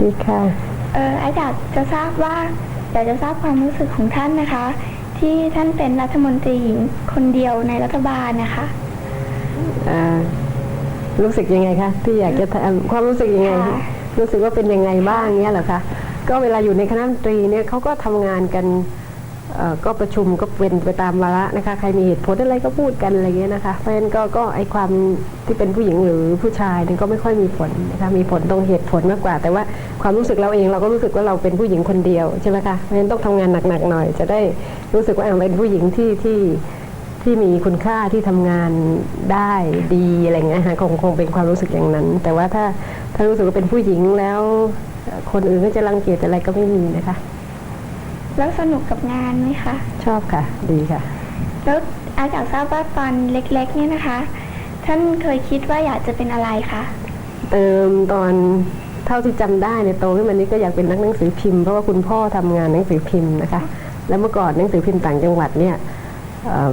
ดีค่ะเออไออยากจะทราบว่าอยากจะทราบความรู้สึกของท่านนะคะ ที่ท่านเป็นรัฐมนตรีหญิงคนเดียวในรัฐบาลนะคะอ่ารู้สึกยังไงคะที่อยากจะทำความรู้สึกยังไงค่ะรู้สึกว่าเป็นยังไงบ้างเนี้ยเหรอคะก็เวลาอยู่ในคณะรัฐมนตรีเนี่ยเขาก็ทำงานกันเอ่อ ก็ประชุมก็เป็นไปตามวาระนะคะ ใครมีเหตุผลอะไรก็พูดกันอะไรเงี้ยนะคะ เพราะฉะนั้นก็ก็ไอความที่เป็นผู้หญิงหรือผู้ชายเนี่ยก็ไม่ค่อยมีผลนะคะมีผลตรงเหตุผลมากกว่า แต่ว่าความรู้สึกเราเองเราก็รู้สึกว่าเราเป็นผู้หญิงคนเดียวใช่ไหมคะเพราะฉะนั้นต้องทำงานหนักๆหน่อย จะได้รู้สึกว่าอะเป็นผู้หญิงที่ที่ที่มีคุณค่าที่ทำงานได้ดีอะไรเงี้ยค่ะคงคงเป็นความรู้สึกอย่างนั้น แต่ว่าถ้าถ้ารู้สึกว่าเป็นผู้หญิงแล้ว คนอื่นก็จะรังเกียจอะไรก็ไม่มีนะคะ แล้วสนุกกับงานไหมคะ ชอบค่ะ ดีค่ะ แล้วอาอยากทราบว่าตอนเล็ก ๆ เนี่ยนะคะ ท่านเคยคิดว่าอยากจะเป็นอะไรคะเติมตอนเท่าที่จำได้เนี่ยโตขึ้นมานี้ก็อยากเป็นนักหนังสือพิมพ์เพราะว่าคุณพ่อทำงานหนังสือพิมพ์นะคะ แล้วเมื่อก่อนหนังสือพิมพ์ต่างจังหวัดเนี่ยเอ่อ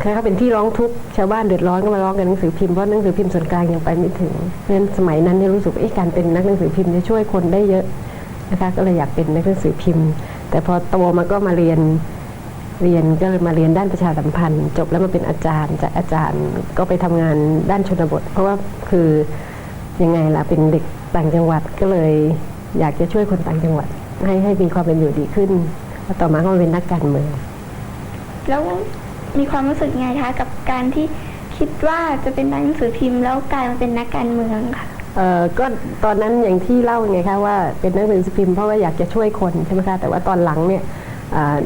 แค่เขาเป็นที่ร้องทุกข์ชาวบ้านเดือดร้อนก็มาร้องกันหนังสือพิมพ์เพราะหนังสือพิมพ์ส่วนกลางยังไปไม่ถึงเพราะฉะนั้นสมัยนั้นเนี่ยรู้สึกว่าเอ๊ะการเป็นนักหนังสือพิมพ์จะช่วยคนได้เยอะนะคะก็เลยอยากเป็นนักหนังสือพิมพ์ แต่พอโตมาก็มาเรียนเรียนก็เลยมาเรียนด้านประชาสัมพันธ์ จบแล้วมาเป็นอาจารย์จากอาจารย์ก็ไปทำงานด้านชนบท เพราะว่าคือยังไงล่ะเป็นเด็กต่างจังหวัดก็เลยอยากจะช่วยคนต่างจังหวัด ให้ให้มีความเป็นอยู่ดีขึ้นแล้วต่อมาก็มาเป็นนักการเมืองแล้วมีความรู้สึกไงคะกับการที่คิดว่าจะเป็นนักหนังสือพิมพ์แล้วกลายมาเป็นนักการเมืองค่ะ เอ่อก็ตอนนั้นอย่างที่เล่าไงคะว่าเป็นหนังสือพิมพ์เพราะว่าอยากจะช่วยคนใช่ไหมคะแต่ว่าตอนหลังเนี่ยอ่า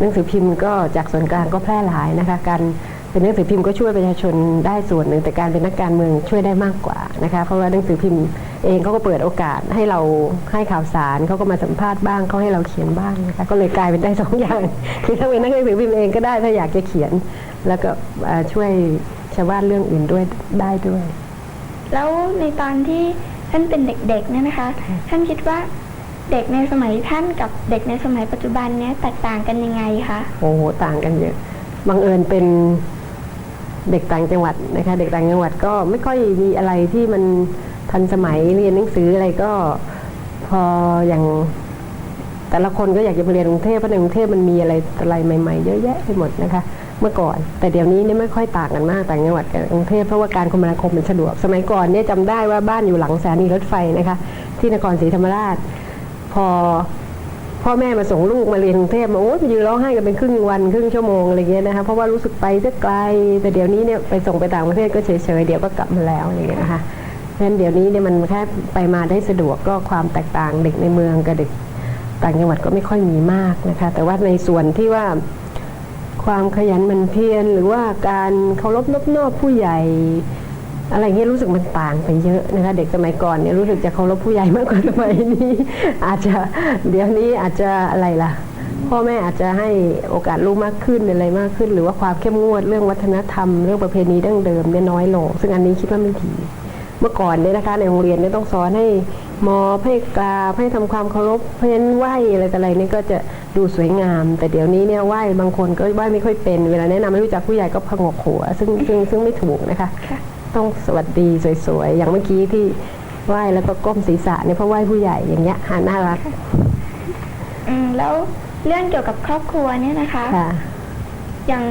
หนังสือพิมพ์ก็จากส่วนกลางก็แพร่หลายนะคะการเป็นหนังสือพิมพ์ก็ช่วยประชาชนได้ส่วนหนึ่งแต่การเป็นนักการเมืองช่วยได้มากกว่านะคะเพราะว่าหนังสือพิมพ์เองเขาก็เปิดโอกาสให้เราให้ข่าวสารเขาก็มาสัมภาษณ์บ้างเขาให้เราเขียนบ้างนะคะก็เลยกลายเป็นได้สองอย่างคือถ้าเป็นนักหนังสือพิมพ์เองก็ได้ถ้าอยากจะเขียน แล้วก็ช่วยชาวบ้านเรื่องอื่นด้วยได้ด้วย แล้วในตอนที่ท่านเป็นเด็กๆเนี่ยนะคะ ท่านคิดว่าเด็กในสมัยท่านกับเด็กในสมัยปัจจุบันเนี้ยแตกต่างกันยังไงคะโอ้โหต่างกันเยอะบังเอิญเป็นเด็กต่างจังหวัดนะคะ เด็กต่างจังหวัดก็ไม่ค่อยมีอะไรที่มันทันสมัยเรียนหนังสืออะไรก็พออย่างแต่ละคนก็อยากจะไปเรียนกรุงเทพเพราะในกรุงเทพมันมีอะไรอะไรใหม่ ๆ เยอะแยะไปหมดนะคะ เมื่อก่อน แต่เดี๋ยวนี้เนี่ยไม่ค่อยต่างกันมากต่างจังหวัดกับกรุงเทพเพราะว่าการคมนาคมมันสะดวก สมัยก่อนเนี่ยจำได้ว่าบ้านอยู่หลังสถานีรถไฟนะคะ ที่นครศรีธรรมราช พอพ่อแม่มาส่งลูกมาเรียนกรุงเทพมาโอ้ยไปยืนร้องไห้กันเป็นครึ่งวันครึ่งชั่วโมงอะไรเงี้ยนะคะเพราะว่ารู้สึกไปจะไกลแต่เดี๋ยวนี้เนี่ยไปส่งไปต่างประเทศก็เฉยๆเดี๋ยวก็กลับมาแล้วอะไรเงี้ยนะคะเพราะฉะนั้นเดี๋ยวนี้เนี่ยมันแค่ไปมาได้สะดวกก็ความแตกต่างเด็กในเมืองกับเด็กต่างจังหวัดก็ไม่ค่อยมีมากนะคะ แต่ว่าในส่วนที่ว่า ความขยันหมันเพียรหรือว่าการเคารพนอบนอบผู้ใหญ่ อะไรเงี้ยรู้สึกมันต่างไปเยอะนะคะเด็กสมัยก่อนเนี่ยรู้สึกจะเคารพผู้ใหญ่มากกว่าสมัยนี้ อาจจะเดี๋ยวนี้อาจจะอะไรล่ะพ่อแม่อาจจะให้โอกาสลูกมากขึ้นอะไรมากขึ้น หรือว่าความเข้มงวดเรื่องวัฒนธรรม เรื่องประเพณีดั้งเดิมเนี่ยน้อยลง ซึ่งอันนี้คิดว่าไม่ดี เมื่อก่อนเนี่ยนะคะในโรงเรียนเนี่ยต้องสอนให้มอบให้กราบให้ทำความเคารพเพราะฉะนั้นไหวอะไรแต่อะไรนี่ก็จะดูสวยงาม แต่เดี๋ยวนี้เนี่ยไหวบางคนก็ไหวไม่ค่อยเป็น เวลาแนะนำให้รู้จักผู้ใหญ่ก็พงกหัว ซึ่งซึ่งซึ่งไม่ถูกนะคะค่ะต้องสวัสดีสวยๆ อย่างเมื่อกี้ที่ไหว้แล้วก็ก้มศีรษะเนี่ยเพราะไหว้ผู้ใหญ่อย่างเงี้ยหาน่ารักอืมแล้วเรื่องเกี่ยวกับครอบครัวเนี่ยนะคะค่ะอย่าง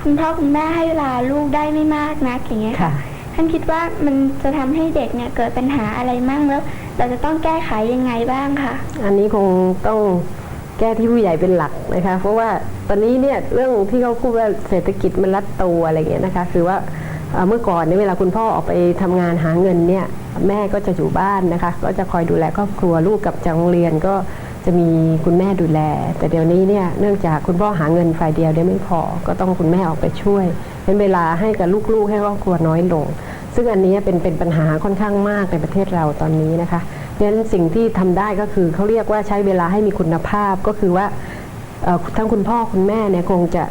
คุณพ่อคุณแม่ให้เวลาลูกได้ไม่มากนักอย่างเงี้ยค่ะ ท่านคิดว่ามันจะทำให้เด็กเนี่ยเกิดปัญหาอะไรมั่งแล้ว เราจะต้องแก้ไขยังไงบ้างคะอันนี้คงต้องแก้ที่ผู้ใหญ่เป็นหลักนะคะ เพราะว่าตอนนี้เนี่ยเรื่องที่เขาพูดว่าเศรษฐกิจมันรัดตัวอะไรเงี้ยนะคะ คือว่าเมื่อก่อนเนี่ยเวลาคุณพ่อออกไปทำงานหาเงินเนี่ยแม่ก็จะอยู่บ้านนะคะ ก็จะคอยดูแลครอบครัวลูกกับจากโรงเรียนก็จะมีคุณแม่ดูแล แต่เดี๋ยวนี้เนี่ยเนื่องจากคุณพ่อหาเงินฝ่ายเดียวได้ไม่พอ ก็ต้องคุณแม่ออกไปช่วยเป็นเวลาให้กับลูกๆให้ครอบครัวน้อยลง ซึ่งอันนี้เป็นเป็นปัญหาค่อนข้างมากในประเทศเราตอนนี้นะคะเพราะฉะนั้นสิ่งที่ทำได้ก็คือเขาเรียกว่าใช้เวลาให้มีคุณภาพก็คือว่าทั้งคุณพ่อคุณแม่เนี่ยคงจะ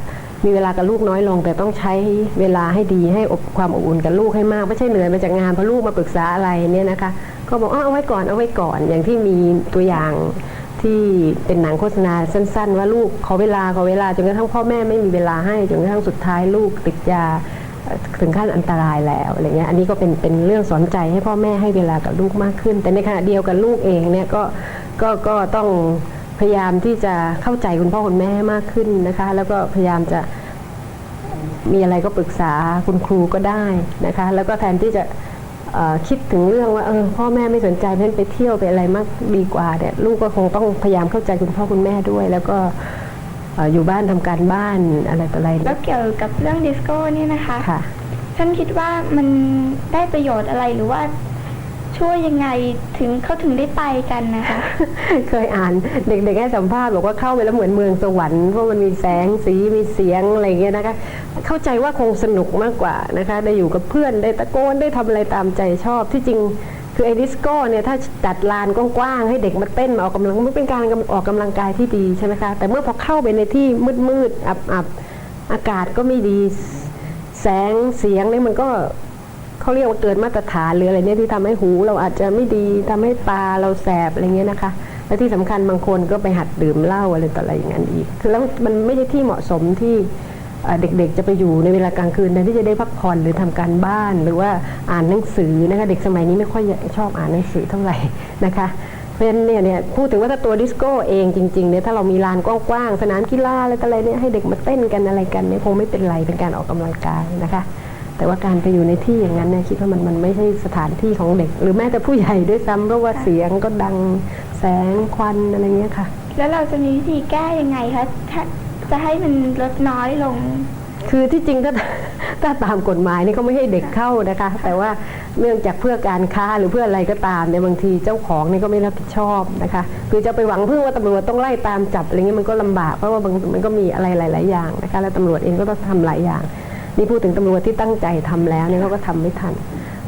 มีเวลากับลูกน้อยลง แต่ต้องใช้เวลาให้ดีให้อบความอบอุ่นกับลูกให้มากไม่ใช่เหนื่อยมาจากงานเพราะลูกมาปรึกษาอะไรเนี่ยนะคะ ก็บอกอ้าวเอาไว้ก่อนเอาไว้ก่อนอย่างที่มีตัวอย่างที่เป็นหนังโฆษณาสั้น ๆ ว่าลูกขอเวลาขอเวลาจนกระทั่งพ่อแม่ไม่มีเวลาให้จนกระทั่งสุดท้ายลูกติดยา ถึงขั้นอันตรายแล้วอะไรเงี้ยอันนี้ก็เป็นเป็นเรื่องสอนใจให้พ่อแม่ให้เวลากับลูกมากขึ้น แต่ในขณะเดียวกันลูกเองเนี่ยก็ก็ก็ต้องพยายามที่จะเข้าใจคุณพ่อคุณแม่มากขึ้นนะคะ แล้วก็พยายามจะมีอะไรก็ปรึกษาคุณครูก็ได้นะคะ แล้วก็แทนที่จะคิดถึงเรื่องว่าเออพ่อแม่ไม่สนใจเพราะฉะนั้นไปเที่ยวไปอะไรมากดีกว่าเนี่ยลูกก็คงต้องพยายามเข้าใจคุณพ่อคุณแม่ด้วย แล้วก็ อ่ออยู่บ้านทำการบ้านอะไรต่ออะไรแล้วเกี่ยวกับเรื่องดิสโก้เนี่ยนะคะค่ะท่านคิดว่ามันได้ประโยชน์อะไรหรือว่าช่วยยังไงถึงเขาถึงได้ไปกันนะคะ เคยอ่านเด็กๆให้สัมภาษณ์บอกว่าเข้าไปแล้วเหมือนเมืองสวรรค์เพราะมันมีแสงสีมีเสียงอะไรอย่างเงี้ยนะคะ เข้าใจว่าคงสนุกมากกว่านะคะ ได้อยู่กับเพื่อนได้ตะโกนได้ทำอะไรตามใจชอบที่จริง คือไอ้ดิสโก้เนี่ยถ้าจัดลานกว้างๆให้เด็กมาเต้นมาออกกำลังมันเป็นการออกกำลังกายที่ดีใช่ไหมคะแต่เมื่อพอเข้าไปในที่มืดๆอับๆอากาศก็ไม่ดีแสงเสียงเนี่ยมันก็เขาเรียกว่าเกินมาตรฐานหรืออะไรเนี่ยที่ทำให้หูเราอาจจะไม่ดีทำให้ตาเราแสบอะไรเงี้ยนะคะ และที่สำคัญบางคนก็ไปหัดดื่มเหล้าอะไรต่ออะไรอย่างนั้นอีกคือแล้วมันไม่ใช่ที่เหมาะสมที่ เด็กๆจะไปอยู่ในเวลากลางคืนแทนที่จะได้พักผ่อนหรือทำการบ้านหรือว่าอ่านหนังสือนะคะเด็กสมัยนี้ไม่ค่อยชอบอ่านหนังสือเท่าไหร่นะคะเพราะฉะนั้นเนี่ยเนี่ยพูดถึงว่าถ้าตัวดิสโก้เองจริงๆเนี่ยถ้าเรามีลานกว้างๆสนามกีฬาอะไรต่อะไรเนี่ยให้เด็กมาเต้นกันอะไรกันเนี่ยคงไม่เป็นไรเป็นการออกกำลังกายนะคะ แต่ว่าการไปอยู่ในที่อย่างนั้นเนี่ยคิดว่ามันมันไม่ใช่สถานที่ของเด็ก หรือแม้แต่ผู้ใหญ่ด้วยซ้ำเพราะว่าเสียงก็ดังแสงควันอะไรเงี้ยค่ะ แล้วเราจะมีวิธีแก้ยังไงคะ จะให้มันลดน้อยลง คือที่จริงถ้าถ้าตามกฎหมายนี่เขาไม่ให้เด็กเข้านะคะ แต่ว่าเนื่องจากเพื่อการค้าหรือเพื่ออะไรก็ตามเนี่ยบางทีเจ้าของนี่ก็ไม่รับผิดชอบนะคะคือจะไปหวังพึ่งว่าตำรวจต้องไล่ตามจับอะไรเงี้ยมันก็ลำบากเพราะว่าบางมันก็มีอะไรหลาย ๆ อย่างนะคะแล้วตำรวจเองก็ต้องทำหลายอย่าง นี่พูดถึงตำรวจที่ตั้งใจทำแล้วเนี่ยเขาก็ทำไม่ทัน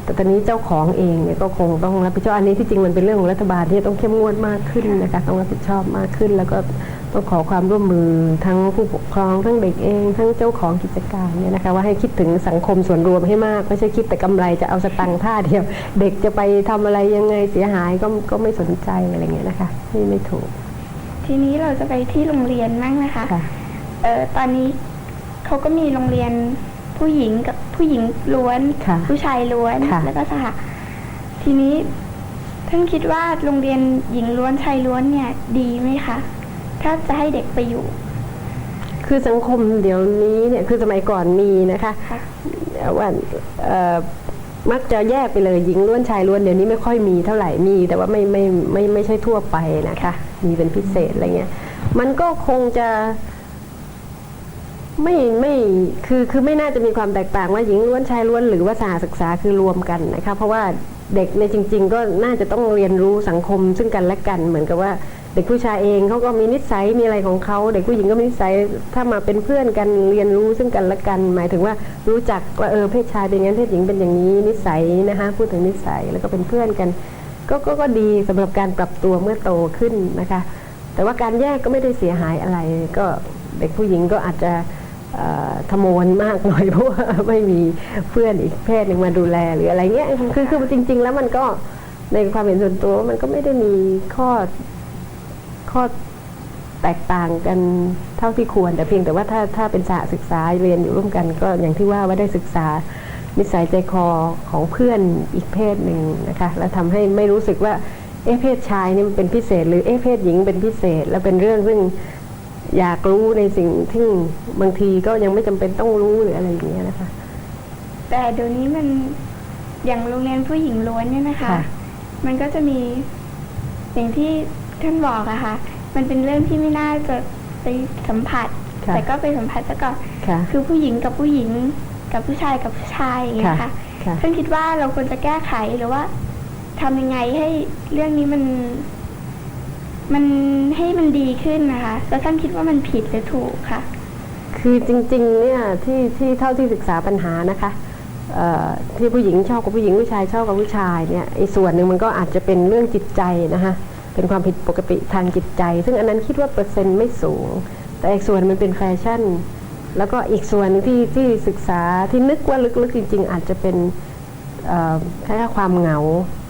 แต่ตอนนี้เจ้าของเองเนี่ยก็คงต้องรับผิดชอบอันนี้ที่จริงมันเป็นเรื่องของรัฐบาลที่ต้องเข้มงวดมากขึ้นนะคะต้องรับผิดชอบมากขึ้นแล้วก็ ต้องขอความร่วมมือทั้งผู้ปกครองทั้งเด็กเอง ทั้งเจ้าของกิจการเนี่ยนะคะว่าให้คิดถึงสังคมส่วนรวมให้มากไม่ใช่คิดแต่กำไรจะเอาสตังค์ท่าเดียว เด็กจะไปทำอะไรยังไงเสียหายก็ก็ไม่สนใจอะไรเงี้ยนะคะนี่ไม่ถูก ทีนี้เราจะไปที่โรงเรียนบ้างนะคะค่ะเออตอนนี้เขาก็มีโรงเรียนผู้หญิงกับผู้หญิงล้วนค่ะผู้ชายล้วนค่ะแล้วก็สหทีนี้ท่านคิดว่าโรงเรียนหญิงล้วนชายล้วนเนี่ยดีไหมคะ ถ้าจะให้เด็กไปอยู่ คือสังคมเดี๋ยวนี้เนี่ยคือสมัยก่อนมีนะคะค่ะว่าเอ่อมักจะแยกไปเลยหญิงล้วนชายล้วนเดี๋ยวนี้ไม่ค่อยมีเท่าไหร่มี แต่ว่าไม่ไม่ไม่ไม่ใช่ทั่วไปนะคะ มีเป็นพิเศษอะไรเงี้ยมันก็คงจะไม่ไม่คือคือไม่น่าจะมีความแตกต่างว่าหญิงล้วนชายล้วนหรือว่าสหศึกษาคือรวมกันนะคะ เพราะว่าเด็กในจริง ๆ ก็น่าจะต้องเรียนรู้สังคมซึ่งกันและกันเหมือนกับว่า เด็กผู้ชายเองเขาก็มีนิสัยมีอะไรของเขาเด็กผู้หญิงก็มีนิสัยถ้ามาเป็นเพื่อนกันเรียนรู้ซึ่งกันและกัน หมายถึงว่ารู้จักว่าเออเพศชายเป็นอย่างนั้นเพศหญิงเป็นอย่างนี้นิสัยนะคะพูดถึงนิสัยแล้วก็เป็นเพื่อนกันก็ก็ก็ดีสำหรับการปรับตัวเมื่อโตขึ้นนะคะ แต่ว่าการแยกก็ไม่ได้เสียหายอะไร ก็เด็กผู้หญิงก็อาจจะทมนมากหน่อยเพราะว่าไม่มีเพื่อนอีกเพศหนึ่งมาดูแลหรืออะไรเงี้ยคือคือจริง ๆ แล้วมันก็ในความเห็นส่วนตัวมันก็ไม่ได้มีข้อ ข้อแตกต่างกันเท่าที่ควร แต่เพียงแต่ว่าถ้าถ้าเป็นสหศึกษาเรียนอยู่ร่วมกัน ก็อย่างที่ว่าว่าได้ศึกษานิสัยใจคอของเพื่อนอีกเพศหนึ่งนะคะแล้วทำให้ไม่รู้สึกว่าเอะเพศชายนี่มันเป็นพิเศษ หรือเอะเพศหญิงเป็นพิเศษ แล้วเป็นเรื่องซึ่งอยากรู้ในสิ่งที่บางทีก็ยังไม่จำเป็นต้องรู้หรืออะไรอย่างเงี้ยนะคะ แต่เดี๋ยวนี้มันอย่างโรงเรียนผู้หญิงล้วนเนี่ยนะคะค่ะมันก็จะมีอย่างที่ ท่านบอกอะค่ะมันเป็นเรื่องที่ไม่น่าจะไปสัมผัส ค่ะแต่ก็ไปสัมผัสซะก่อนค่ะคือผู้หญิงกับผู้หญิง กับผู้ชายกับผู้ชายอย่างเงี้ยค่ะค่ะ ค่ะ ท่านคิดว่าเราควรจะแก้ไขหรือว่าทำยังไงให้เรื่องนี้มัน มันให้มันดีขึ้นนะคะแล้วท่านคิดว่ามันผิดหรือถูกค่ะ คือจริงๆเนี่ยที่ที่เท่าที่ศึกษาปัญหานะคะเอ่อที่ผู้หญิงชอบกับผู้หญิงผู้ชายชอบกับผู้ชายเนี่ยอีกส่วนหนึ่งมันก็อาจจะเป็นเรื่องจิตใจนะคะ เป็นความผิดปกติทางจิตใจ ซึ่งอันนั้นคิดว่าเปอร์เซ็นต์ไม่สูง แต่อีกส่วนมันเป็นแฟชั่น แล้วก็อีกส่วนที่ที่ศึกษาที่นึกว่าลึกๆจริง ๆ อาจจะเป็นเอ่อแค่ความเหงา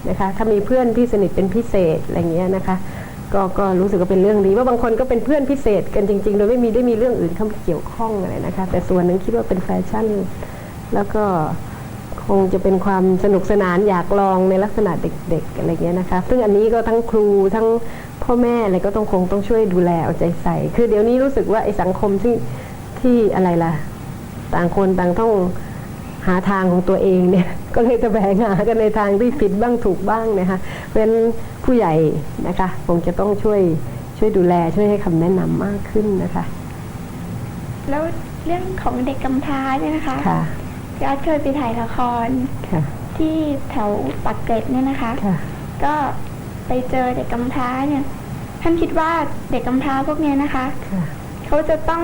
นะคะถ้ามีเพื่อนที่สนิทเป็นพิเศษอะไรเงี้ยนะคะก็ก็รู้สึกว่าเป็นเรื่องดีว่าบางคนก็เป็นเพื่อนพิเศษกันจริงๆ โดยไม่มีได้มีเรื่องอื่นเข้ามาเกี่ยวข้องอะไรนะคะแต่ส่วนนึงคิดว่าเป็นแฟชั่น แล้วก็ คงจะเป็นความสนุกสนานอยากลองในลักษณะเด็กๆอะไรเงี้ยนะคะ ซึ่งอันนี้ก็ทั้งครูทั้งพ่อแม่อะไรก็ต้องคงต้องช่วยดูแลเอาใจใส่ คือเดี๋ยวนี้รู้สึกว่าไอ้สังคมที่ที่อะไรล่ะ ต่างคนต่างต้องหาทางของตัวเองเนี่ย ก็เลยจะแบ่งหากันในทางที่ผิดบ้างถูกบ้างนะคะเพราะฉะนั้นผู้ใหญ่นะคะคงจะต้องช่วยช่วยดูแลช่วยให้คำแนะนำมากขึ้นนะคะ แล้วเรื่องของเด็กกำพร้าเนี่ยนะคะค่ะ พี่อาร์ตเคยไปถ่ายละครค่ะ ที่แถวปักเกร็ดเนี่ยนะคะ ค่ะ ก็ไปเจอเด็กกำพร้าเนี่ยท่านคิดว่าเด็กกำพร้าพวกเนี้ยนะคะ ค่ะ เขาจะต้อง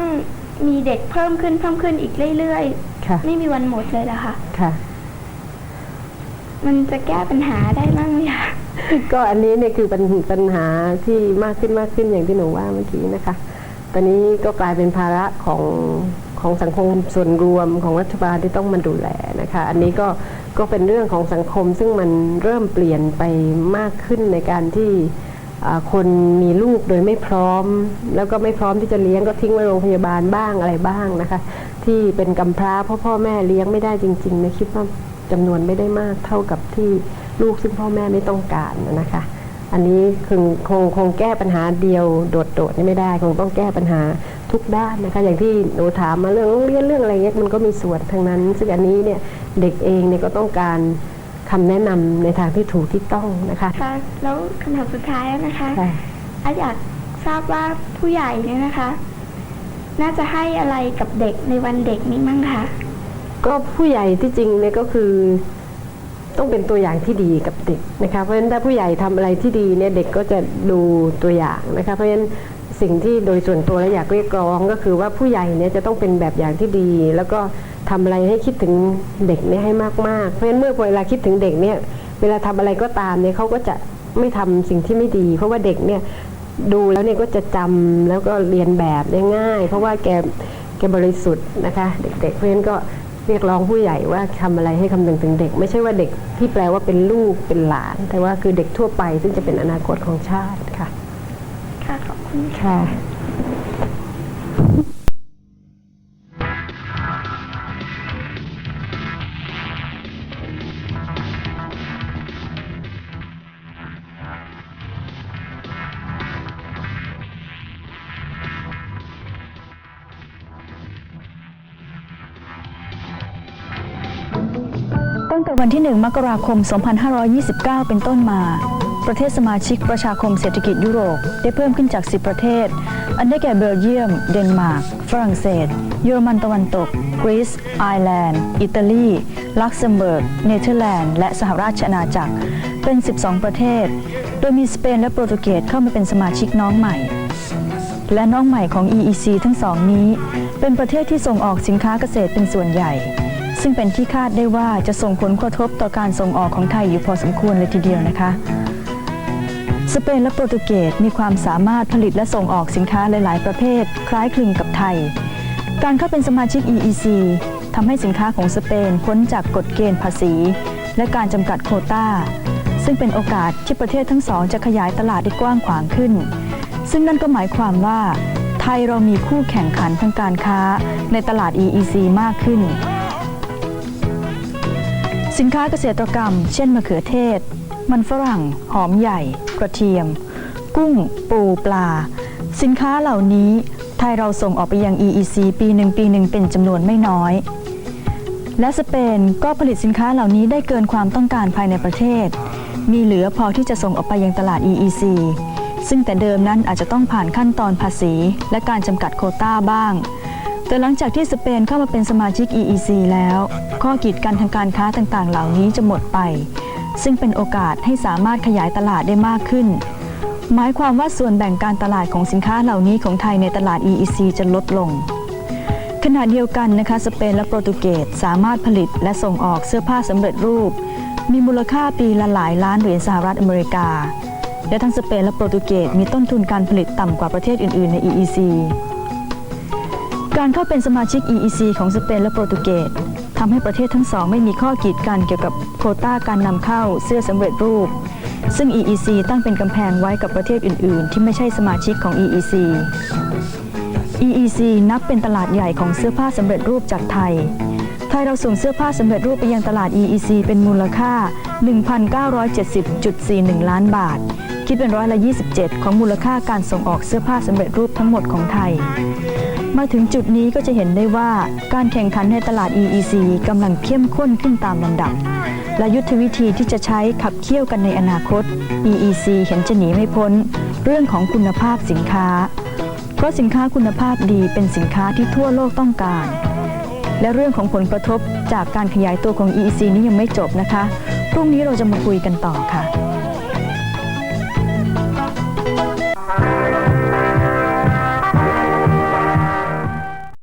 มีเด็กเพิ่มขึ้นเพิ่มขึ้นอีกเรื่อยค่ะ ๆ ไม่มีวันหมดเลยเหรอคะค่ะ มันจะแก้ปัญหาได้บ้างไหมคะ ก็อันนี้เนี่ยคือปัญปัญหาที่มากขึ้นมากขึ้นอย่างที่หนูว่าเมื่อกี้นะคะ ตอนนี้ก็กลายเป็นภาระของ ของสังคมส่วนรวมของรัฐบาลที่ต้องมาดูแลนะคะ อันนี้ก็ก็เป็นเรื่องของสังคมซึ่งมันเริ่มเปลี่ยนไปมากขึ้นในการที่คนมีลูกโดยไม่พร้อม แล้วก็ไม่พร้อมที่จะเลี้ยงก็ทิ้งไว้โรงพยาบาลบ้างอะไรบ้างนะคะ ที่เป็นกำพร้าเพ่อพ่อแม่เลี้ยงไม่ได้จริงๆนะคิดว่าจำนวนไม่ได้มากเท่ากับที่ลูกซึ่งพ่อแม่ไม่ต้องการนะคะ อันนี้คือคงคงแก้ปัญหาเดียวโดดๆนี่ไม่ได้ คงต้องแก้ปัญหา ทุกด้านนะคะอย่างที่หนูถามมาเรื่องโรงเรียนเรื่องอะไรเงี้ยมันก็มีส่วนทั้งนั้น ซึ่งอันนี้เนี่ยเด็กเองเนี่ยก็ต้องการคำแนะนำในทางที่ถูกที่ต้องนะคะค่ะแล้วคำถามสุดท้ายแล้วนะคะค่ะอาอยากทราบว่าผู้ใหญ่เนี่ยนะคะ น่าจะให้อะไรกับเด็กในวันเด็กนี้มั่งคะก็ผู้ใหญ่ที่จริงเนี่ยก็คือต้องเป็นตัวอย่างที่ดีกับเด็กนะคะเพราะฉะนั้นถ้าผู้ใหญ่ทำอะไรที่ดีเนี่ยเด็กก็จะดูตัวอย่างนะคะเพราะฉะนั้น สิ่งที่โดยส่วนตัวและอยากเรียกร้องก็คือว่าผู้ใหญ่เนี่ยจะต้องเป็นแบบอย่างที่ดี แล้วก็ทำอะไรให้คิดถึงเด็กเนี่ยให้มากๆ เพราะฉะนั้นเมื่อเวลาคิดถึงเด็กเนี่ยเวลาทำอะไรก็ตามเนี่ยเขาก็จะไม่ทำสิ่งที่ไม่ดี เพราะว่าเด็กเนี่ยดูแล้วเนี่ยก็จะจำแล้วก็เรียนแบบได้ง่าย เพราะว่าแกแกบริสุทธิ์นะคะ เด็กๆเพราะฉะนั้นก็เรียกร้องผู้ใหญ่ว่าทำอะไรให้คำนึงถึงเด็ก ไม่ใช่ว่าเด็กที่แปลว่าเป็นลูกเป็นหลาน แต่ว่าคือเด็กทั่วไปซึ่งจะเป็นอนาคตของชาติ ค่ะตั้งแต่วันที่ 1 มกราคม 2529 เป็นต้นมา ประเทศสมาชิกประชาคมเศรษฐกิจยุโรป ได้เพิ่มขึ้นจาก 10 ประเทศ อันได้แก่เบลเยียม เดนมาร์ก ฝรั่งเศส เยอรมันตะวันตก กรีซ ไอร์แลนด์ อิตาลี ลักเซมเบิร์ก เนเธอร์แลนด์ และสหราชอาณาจักร เป็น 12 ประเทศ โดยมีสเปนและโปรตุเกสเข้ามาเป็นสมาชิกน้องใหม่ และน้องใหม่ของ EEC ทั้งสองนี้ เป็นประเทศที่ส่งออกสินค้าเกษตรเป็นส่วนใหญ่ซึ่งเป็นที่คาดได้ว่าจะส่งผลกระทบต่อการส่งออกของไทยอยู่พอสมควรเลยทีเดียวนะคะ สเปนและโปรตุเกสมีความสามารถผลิตและส่งออกสินค้าหลาย ๆ ประเภท คล้ายคลึงกับไทย การเข้าเป็นสมาชิก EEC ทำให้สินค้าของสเปนพ้นจากกฎเกณฑ์ภาษี และการจำกัดโคตาซึ่งเป็นโอกาสที่ประเทศทั้งสองจะขยายตลาดได้กว้างขวางขึ้น ซึ่งนั่นก็หมายความว่า ไทยเรามีคู่แข่งขันทางการค้าในตลาด EEC มากขึ้น สินค้าเกษตรกรรม เช่นมะเขือเทศ มันฝรั่ง หอมใหญ่ กระเทียม กุ้ง ปูปลา สินค้าเหล่านี้ไทยเราส่งออกไปยัง EEC ปีหนึ่งปีหนึ่งเป็นจำนวนไม่น้อย และสเปนก็ผลิตสินค้าเหล่านี้ได้เกินความต้องการภายในประเทศ มีเหลือพอที่จะส่งออกไปยังตลาด EEC ซึ่งแต่เดิมนั้นอาจจะต้องผ่านขั้นตอนภาษี และการจำกัดโคต้าบ้าง แต่หลังจากที่สเปนเข้ามาเป็นสมาชิก EEC แล้ว ข้อกีดกันทางการค้าต่างๆ เหล่านี้จะหมดไป ซึ่งเป็นโอกาสให้สามารถขยายตลาดได้มากขึ้น หมายความว่าส่วนแบ่งการตลาดของสินค้าเหล่านี้ของไทยในตลาด EEC จะลดลง ขณะเดียวกันนะคะสเปนและโปรตุเกสสามารถผลิตและส่งออกเสื้อผ้าสำเร็จรูป มีมูลค่าปีละหลายล้านเหรียญสหรัฐอเมริกา และทั้งสเปนและโปรตุเกสมีต้นทุนการผลิตต่ำกว่าประเทศอื่น ๆ ใน EEC การเข้าเป็นสมาชิก EEC ของสเปนและโปรตุเกส ทำให้ประเทศทั้งสองไม่มีข้อกีดกันเกี่ยวกับโควต้าการนำเข้าเสื้อสำเร็จรูป ซึ่ง EEC ตั้งเป็นกำแพงไว้กับประเทศอื่น ๆ ที่ไม่ใช่สมาชิกของ EEC EEC นับเป็นตลาดใหญ่ของเสื้อผ้าสำเร็จรูปจากไทยถ้ายเราส่งเสื้อผ้าสำเร็จรูปไปยังตลาด EEC เป็นมูลค่า 1,970.41 ล้านบาท คิดเป็นร้อยละ 27 ของมูลค่าการส่งออกเสื้อผ้าสำเร็จรูปทั้งหมดของไทย มาถึงจุดนี้ก็จะเห็นได้ว่าการแข่งขันในตลาด EEC กำลังเข้มข้นขึ้นตามลำดับ และยุทธวิธีที่จะใช้ขับเคี่ยวกันในอนาคต EEC เห็นจะหนีไม่พ้น เรื่องของคุณภาพสินค้า เพราะสินค้าคุณภาพดีเป็นสินค้าที่ทั่วโลกต้องการ และเรื่องของผลกระทบจากการขยายตัวของ EEC นี้ยังไม่จบนะคะ พรุ่งนี้เราจะมาคุยกันต่อค่ะ